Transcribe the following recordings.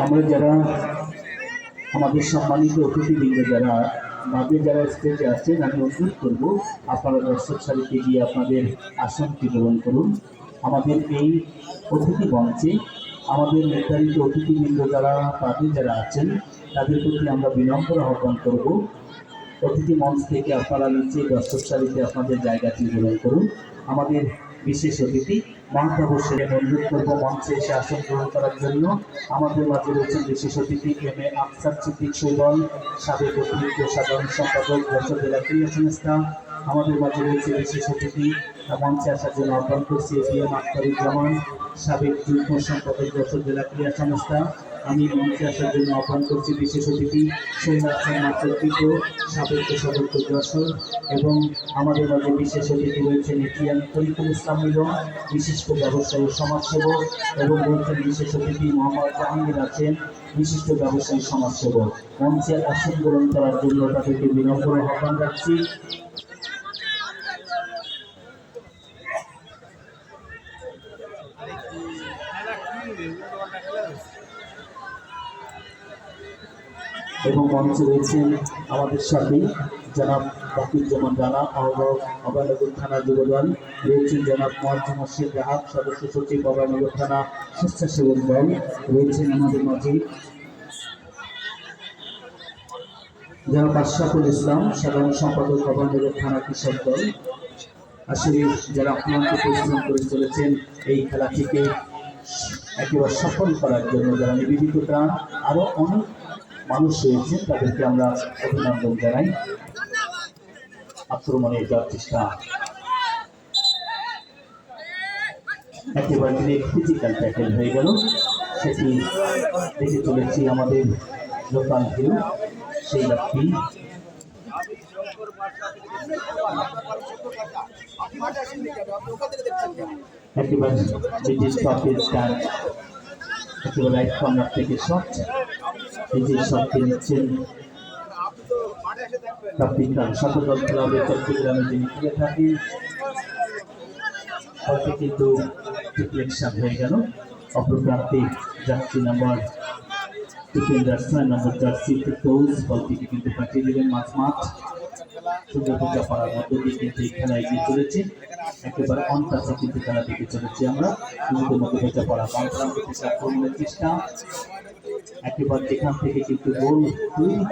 আমরা যারা আমাদের সম্মানিত অতিথিবৃন্দ যারা মাঝে যারা স্টেজে আছেন আমি অনুরোধ করব, আপনারা দর্শক সারিতে গিয়ে আপনাদের আসনটি গ্রহণ করুন। আমাদের এই অতিথি মঞ্চে আমাদের নির্ধারিত অতিথিবৃন্দ যারা পার্টি যারা আছেন, তাদের প্রতি আমরা বিনম্র আহ্বান করব। অতিথি মঞ্চ থেকে আপনারা নিচে দর্শক সারিতে আপনাদের জায়গাটি গ্রহণ করুন। আমাদের বিশেষ অতিথি মহাপ্রভু সেরে অনুরোধ করব। মঞ্চে এসে আসন গ্রহণ করার জন্য আমাদের মাঝে রয়েছেন বিশেষ অতিথি এম এ আফসার সিদ্দিক সৈবল সাবেক অতিরিক্ত সাধারণ সম্পাদক যশোর জেলা ক্রীড়া সংস্থা আমাদের মাঝে রয়েছে বিশেষ অতিথি। মঞ্চে আসার জন্য আহ্বান করছি এপিএম আখতারুজ্জামান সাবেক যুগ্ম সম্পাদক যশোর জেলা ক্রীড়া সংস্থা। আমি মঞ্চে আসার জন্য আহ্বান করছি বিশেষ অতিথি সৈনাথ মাতৃত্ব সাবেক সদস্য যশোর এবং আমাদের মাঝে বিশেষ অতিথি রয়েছেন এটিএম তরিকুল ইসলাম মিলন, বিশিষ্ট ব্যবসায়ী সমাজসেবক এবং রয়েছেন বিশেষ অতিথি মোহাম্মদ জাহাঙ্গীর আছেন, বিশিষ্ট ব্যবসায়ী সমাজসেবক। মঞ্চে আসন গ্রহণ করার জন্য তাদেরকে বিনম্র আহ্বান রাখছি। এবং মঞ্চে রয়েছেন আমাদের সাথে, জনাব বাকিজ্জামান রানা, আহ্বায়ক অভয়নগর থানা যুবদল, রয়েছেন জনাব মোয়াজ্জম হোসেন রাহাত সদস্য সচিব অভয়নগর থানা স্বেচ্ছাসেবক দল, রয়েছেন আমাদের মাঝে জনাব আশরাফুল ইসলাম, সাধারণ সম্পাদক অভয়নগর থানা কৃষক দল। আসলে যারা অক্লান্ত পরিশ্রম করে চলেছেন, এই খেলাটিকে একেবারে সফল করার জন্য যারা নিবেদিত প্রাণ আরও অনেক মানুষ রয়েছেন তাদেরকে আমরা অভিনন্দন জানাই। আক্রমণে যাওয়ার চেষ্টা। একেবারে ফিজিক্যাল ট্যাকেল হয়ে গেল। সেটি দেখে চলেছি আমাদের লোকাল ভিউ সেই ব্যক্তি। একেবারে ব্রিটিশ স্ট্যান্ড একেবারে কর্নার থেকে শট যে শটটি নিচ্ছেন। কাপ্তিকান শতদল ক্লাবের চট্টগ্রামে যিনি খেলে হয়তো কিন্তু হয়ে গেল। নাম্বার ছয় নম্বর জার্সি ফিরদৌস, বলটিকে কিন্তু পাঠিয়ে দিলেন পাড়ার মধ্য দিয়ে কিন্তু এই খেলা এগিয়ে চলেছে। একেবারে অনটাচে কিন্তু খেলা দেখে চলেছি আমরা। সুন্দর মধ্যে পড়া চেষ্টা। একেবারে যেখান থেকে কিন্তু গোল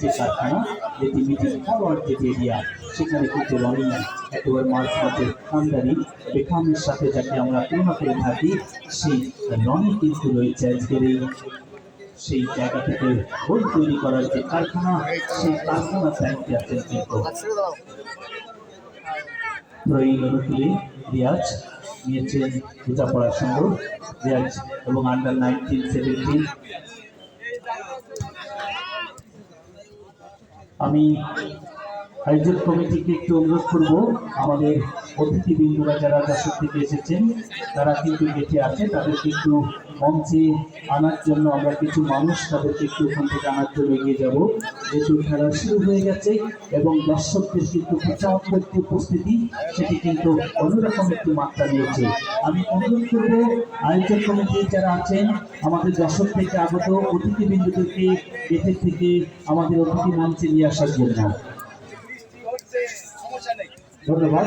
যে কারখানা, যেটি মিটিং ফরওয়ার্ড যে এরিয়া, সেখানে কিন্তু রনিং একেবারে মাঝ মাঠে খানদারি বেখামের সাথে যাকে আমরা তুলনা করে থাকি, সেই রনি কিন্তু রয়েছে আজকের এই সেই জায়গা থেকে গোল তৈরি করার যে কারখানা, সেই কারখানা দায়িত্বে আছেন কিন্তু রিয়াজ, নিয়েছেন পূজা পড়ার রিয়াজ এবং আন্ডার নাইনটিন সেভেন্টিন আমি আয়োজক কমিটিকে একটু অনুরোধ করব আমাদের অতিথিবৃন্দরা যারা দর্শক থেকে এসেছেন, তারা কিন্তু গেটে আছে, তাদেরকে একটু মঞ্চে আনার জন্য আমরা কিছু মানুষ তাদেরকে একটু ওখান থেকে আনার জন্য এগিয়ে যাব। যেহেতু খেলা শুরু হয়ে গেছে এবং দর্শকদের কিন্তু প্রচার একটি উপস্থিতি, সেটি কিন্তু অন্যরকম একটি মাত্রা নিয়েছে। আমি অনুরোধ করব, আয়োজক কমিটির যারা আছেন, আমাদের দর্শক থেকে আগত অতিথিবৃন্দদেরকে গেটের থেকে আমাদের অতিথি মঞ্চে নিয়ে আসার জন্য। ধন্যবাদ।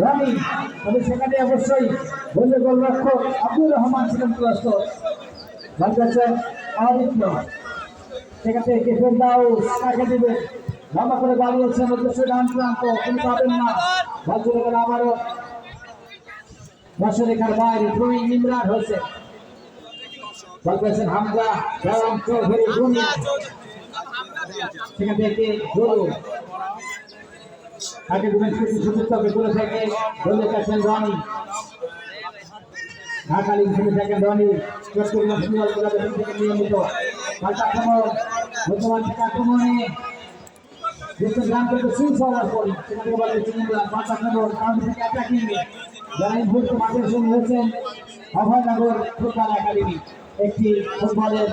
রানি, তবে সেখানে অবশ্যই বললে গোলরক্ষক আব্দুর রহমান ছিলেন পুরস্ত করছেন আদিত্য সেখান থেকে কেফের দাও তাকে দেবে লম্বা করে বাড়িয়েছেন উদ্দেশ্যে ডান প্রান্ত তিনি পাবেন না। চলে গেল আবারও বর্ষরেখার বাইরে ড্রয়িং ইমরান হয়েছে। ভালো করেছেন হামজা জয়রাম চৌধুরী সেখান থেকে গরু ভেতরে থেকে লিগ থেকে নিয়মিত। বর্তমান থেকে আক্রমণে দেশের গ্রাম থেকে সুইচ হওয়ার পর সেখান থেকে বলে চিনিমুলা থেকে অ্যাটাকিং এই মুহূর্তে মাঠের সঙ্গে হয়েছেন অভয়নগর ফুটবল একাডেমি, একটি ফুটবলের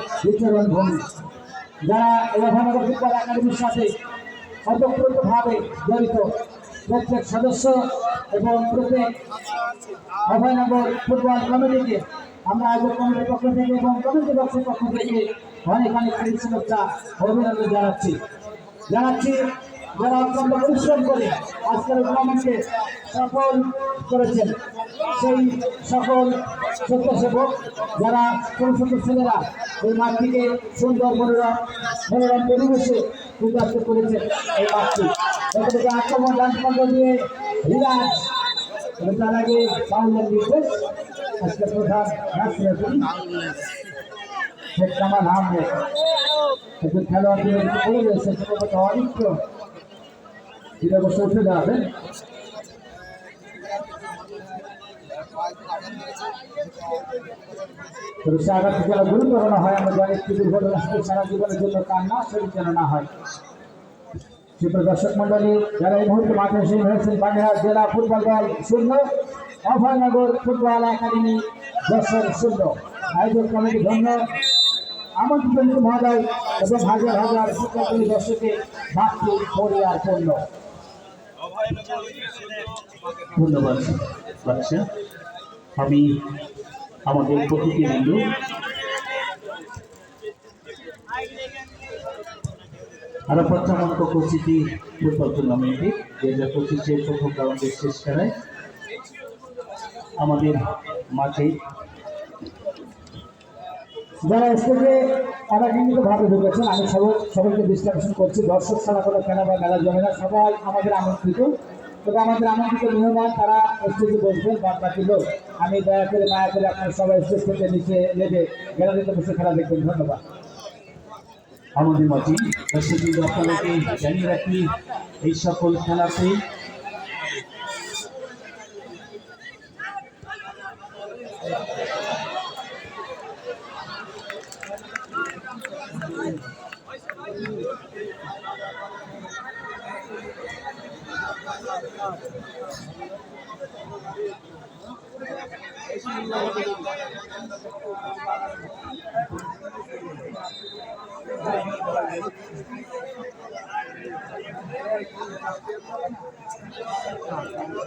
ভূমি যারা অভয়নগর ফুটবল একাডেমির সাথে অতপ্রতভাবে জড়িত প্রত্যেক সদস্য এবং প্রত্যেক অভয়নগর ফুটবল কমিটিকে আমরা আয়োজক কমিটির পক্ষ থেকে এবং কমিটি বক্সের পক্ষ থেকে অনেক অনেক শুভেচ্ছা অভিনন্দন জানাচ্ছি। জানাচ্ছি যারা অত্যন্ত পরিশ্রম করে আজকের টুর্নামেন্টকে সফল করেছেন, সেই সকল স্বেচ্ছাসেবক যারা ছোট ছোট ছেলেরা এই মাঠটিকে সুন্দর মনোরম মনোরম পরিবেশে বিকাশ করেছেন এই মাঠটি। এখান আক্রমণ রাজপন্ড দিয়ে রিলাক্স এবং তার আগে বাউলের নির্দেশ আজকে প্রধান রাষ্ট্রপতি শেখ কামাল আহমেদ যেটা অবশ্য উঠে তবে সে আঘাত যেন না হয়, আমরা একটি দুর্ঘটনা সারা জীবনের জন্য কান্না, শরীর যেন না হয়। সুপ্রিয় দর্শক মন্ডলী যারা এই মুহূর্তে মাঠে এসে হয়েছেন বাগেরহাট জেলা ফুটবল দল শূন্য, অভয়নগর ফুটবল একাডেমি দর্শক শূন্য। আয়োজক কমিটি ধন্য আমন্ত্রিত মহোদয় এবং হাজার হাজার ফুটবল দর্শকে মাঠটি পরিবার পূর্ণ ধন্যবাদ আমি আমাদের প্রতিটি বিন্দু আরও প্রথমাঙ্ক পরিস্থিতি ফুটবল টুর্নামেন্টে দু হাজার পঁচিশের প্রথম রাউন্ডের শেষ খেলায় আমাদের মাঠে যারা স্টেজে অনাকাঙ্ক্ষিত ভাবে ঢুকেছেন আমি সব সবাইকে বিশ্লেষণ করছি। দর্শক ছাড়া কোনো খেলা বা মেলা জমে না। সবাই আমাদের আমন্ত্রিত। তবে আমাদের আমন্ত্রিত মেহমান তারা স্টেজে বসবেন বাদ বাকি লোক। আমি দয়া করে, মায়া করে আপনার সবাই স্টেজ থেকে নিচে নেবে গ্যালারিতে বসে খেলা দেখবেন। ধন্যবাদ। আমাদের মাঝে দর্শকবৃন্দ আপনাদেরকে জানিয়ে রাখি, এই সকল খেলাতে Thank you.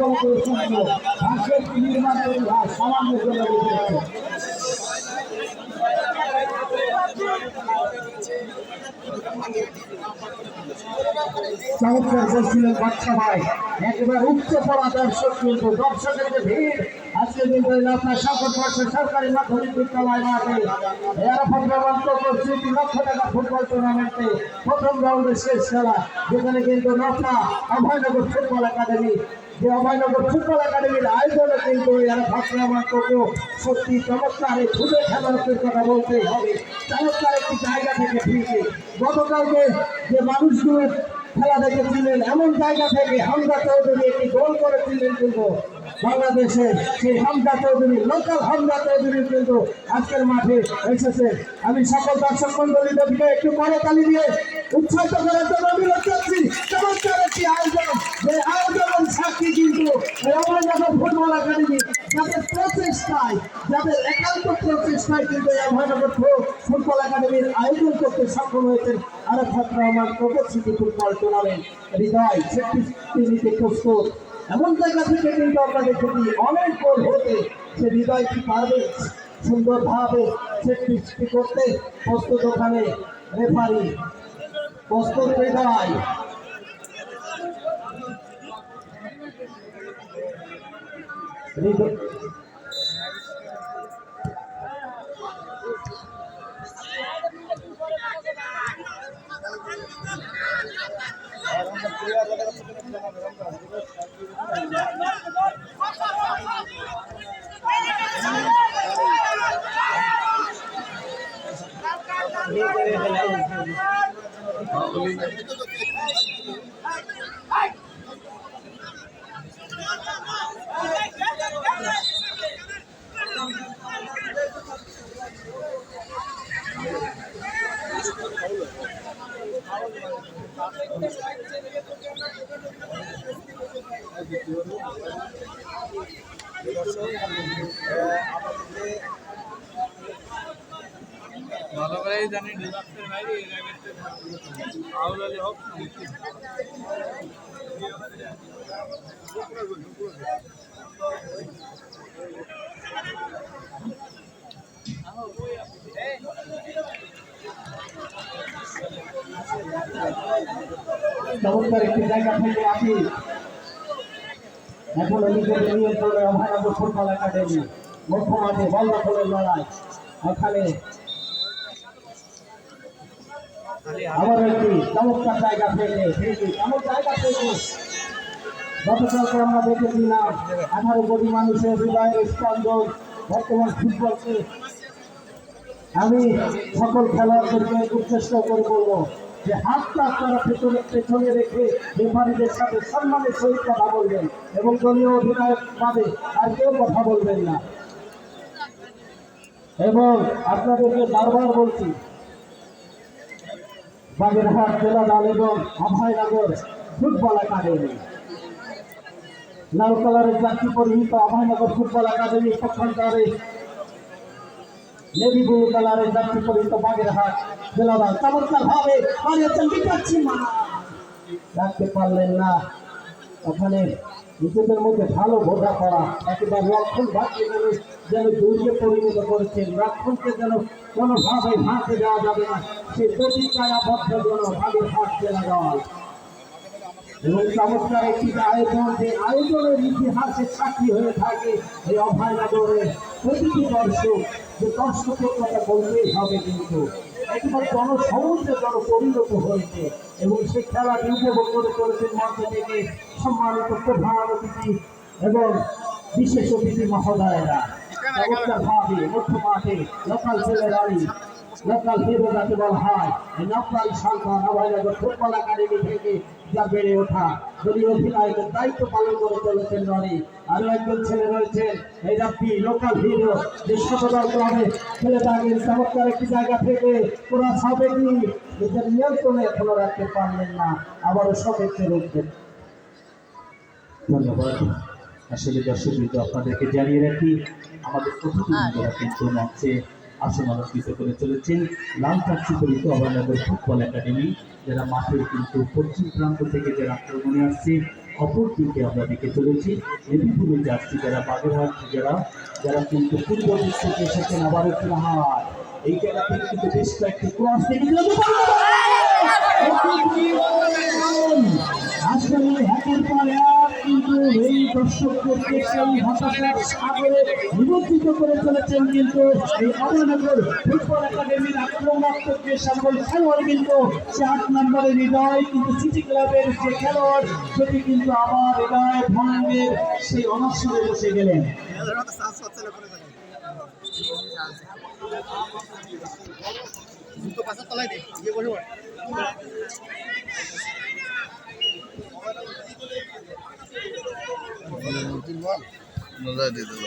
বলতে সুন্দর ভাগ্যের নির্মাণ করে সামান্য জন্য চমৎকার বলছিলেন বাচ্চা ভাই, একেবারে উচ্চ পড়া দর্শক কিন্তু দর্শকের যে ভিড় আজকে কিন্তু আপনার সংকট সরকারি মাধ্যমিক বিদ্যালয় মাঠে। এরা ফটোগ্রাফ করছে, তিন লক্ষ টাকা ফুটবল টুর্নামেন্টে প্রথম রাউন্ডের শেষ খেলা। যেখানে কিন্তু নফা অভয়নগর ফুটবল একাডেমি যে সত্যি হবে। চমৎকার জায়গা যে মানুষগুলো খেলা দেখেছিলেন, এমন জায়গা থেকে বাংলাদেশের সেই হামজা চৌধুরী লোকাল হামজা চৌধুরী কিন্তু আজকের মাঠে এসেছে। আমি সকল দর্শক মন্ডলীদেরকে একটু করতালি দিয়ে উৎসাহিত করার জন্য অনুরোধ করছি। চমৎকার একটি আয়োজন? যে আয়োজন সাক্ষী কিন্তু রমণনগর ফুটবল একাডেমি। যাদের প্রচেষ্টায়, যাদের একান্ত প্রচেষ্টায় কিন্তু এই অভয়নগর ফুটবল একাডেমির আয়োজন করতে সক্ষম হয়েছেন আরও ছাত্র আমার প্রবর্তিত ফুটবল টুর্নামেন্ট। হৃদয় সেটি নিতে প্রস্তুত। এমন জায়গা থেকে কিন্তু আমরা দেখেছি অনেক গোল হতে সে হৃদয় কি পারবে? সুন্দরভাবে সেটি করতে প্রস্তুত ওখানে রেফারি। প্রস্তুত হৃদয়। হৃদয় ভালো করেই জানি ডিজাস্টার বাইরে এর চমৎকার একটি জায়গা থেকে আপনি এখন নিজেদের নিয়ন্ত্রণে অভয়ানগর ফুটবল একাডেমি। মুখ্য মাঠে বল দখলের লড়াই। এখানে আবার একটি চমৎকার জায়গা থেকে এমন জায়গা থেকে। গতকালকে আমরা দেখেছিলাম আঠারো কোটি মানুষের হৃদয়ের স্পন্দন বর্তমান ফুটবলকে। আমি সকল খেলোয়াড়দেরকে উদ্দেশ্য করে বলব যে হাতটা আপনারা পেছনে পেছনে রেখে রেফারিদের সাথে সম্মানের সহিত কথা বলবেন এবং দলীয় অধিনায়ক পাবে আর কেউ কথা বলবেন না। এবং আপনাদেরকে বারবার বলছি, বাগেরহাট জেলা দল এবং অভয়নগর ফুটবল একাডেমি লাল কালারের জার্সি পরিহিত অভয়নগর ফুটবল একাডেমি পক্ষান্তরে নেভি ব্লু কালারের জার্সি পরিহিত বাগেরহাট জেলা দল চমৎকার ভাবে মারিয়েছেন বিপাচ্ছি মা রাখতে পারলেন না, ওখানে নিজেদের মধ্যে ভালো বোঝা করা একেবারে রক্ষণ ভাগ্যে যেন যেন দুর্গে পরিণত করেছেন। রক্ষণকে যেন কোনোভাবে ভাঙতে দেওয়া যাবে না। সে প্রতিজ্ঞায় আবদ্ধ যেন ভাগে হাত জেলা। দল এবং চমৎকার একটি আয়োজন, যে আয়োজনের ইতিহাসে সাক্ষী হয়ে থাকে এই অভয়নগরের প্রতিটি দর্শক যে কষ্টকর কথা বলতেই হবে। কিন্তু একবার জনসমুদ্রে তার পরিণত হয়েছে এবং সে খেলাটি উপভোগ করে চলেছেন মঞ্চ থেকে সম্মানিত প্রধান অতিথি এবং বিশেষ অতিথি মহোদয়েরা। চমৎকার ভাবে মুখ্য মাঠে লোকাল ছেলেরাই লোকাল হিরো যাকে বলা হয় এই নকলাল সন্তান ফুটবল একাডেমি থেকে যা বেড়ে ওঠা। দলীয় অধিনায়কের দায়িত্ব পালন করে চলেছেন রনি আরও একজন ছেলে রয়েছেন এই লোকাল হিরো যে শতদল ক্লাবে খেলে থাকেন চমৎকার একটি জায়গা থেকে পুরো সাবেকি নিজের নিয়ন্ত্রণে এখনও রাখতে পারলেন না আবারও সবেকে রুখবেন ধন্যবাদ। আসলে দর্শক বিন্দু আপনাদেরকে জানিয়ে রাখি আমাদের প্রতিনিধিরা কিন্তু মঞ্চে আসন অলঙ্কৃত করে চলেছেন লাল চাকরি পরিত অভয়নগর ফুটবল একাডেমি যারা মাঠের কিন্তু পশ্চিম প্রান্ত থেকে যারা আক্রমণে আসছে অপর দিকে আমরা দেখে চলেছি নেভিপুরের যাত্রী যারা বাগেরহাট যারা যারা কিন্তু পূর্ব দিক থেকে এসেছেন আবার একটি হাট এই জায়গা থেকে কিন্তু বেশ কয়েকটি ক্রস থেকে আসলে পর এক কিন্তু এই দর্শকদেরকে সেই হতাশার সাগরে নিমন্ত্রিত করে চলেছেন কিন্তু এই অমরনগর ফুটবল একাডেমির আক্রমণাত্মক যে সকল খেলোয়াড় কিন্তু সে আট নম্বরের হৃদয় কিন্তু সিটি ক্লাবের যে খেলোয়াড়, সেটি কিন্তু আমার হৃদয় ভঙ্গের সেই অনশ্বরে বসে গেলেন। জুতো পাশার তলায় দে, গিয়ে বসে মজা দিয়ে দিল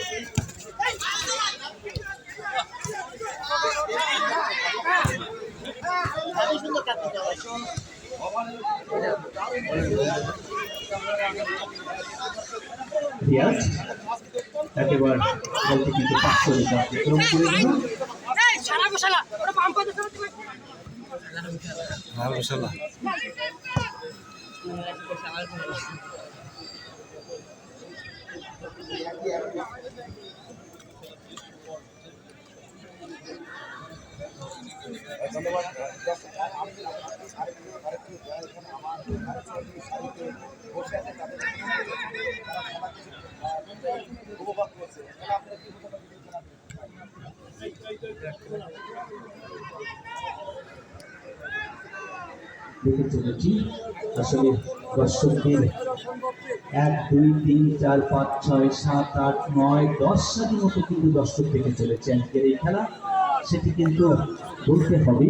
রিয়াজ একেবারে বলতে কিন্তু পাঁচশো মিটার অতিক্রম করে দিল হ্যাঁ বসালা দেখে চলেছি আসলে দর্শকদের দুই, তিন, চার, পাঁচ, ছয়, সাত, আট, নয়, দশ সালের মতো কিন্তু দর্শক থেকে চলেছে আজকের এই খেলা, সেটি কিন্তু বলতে হবে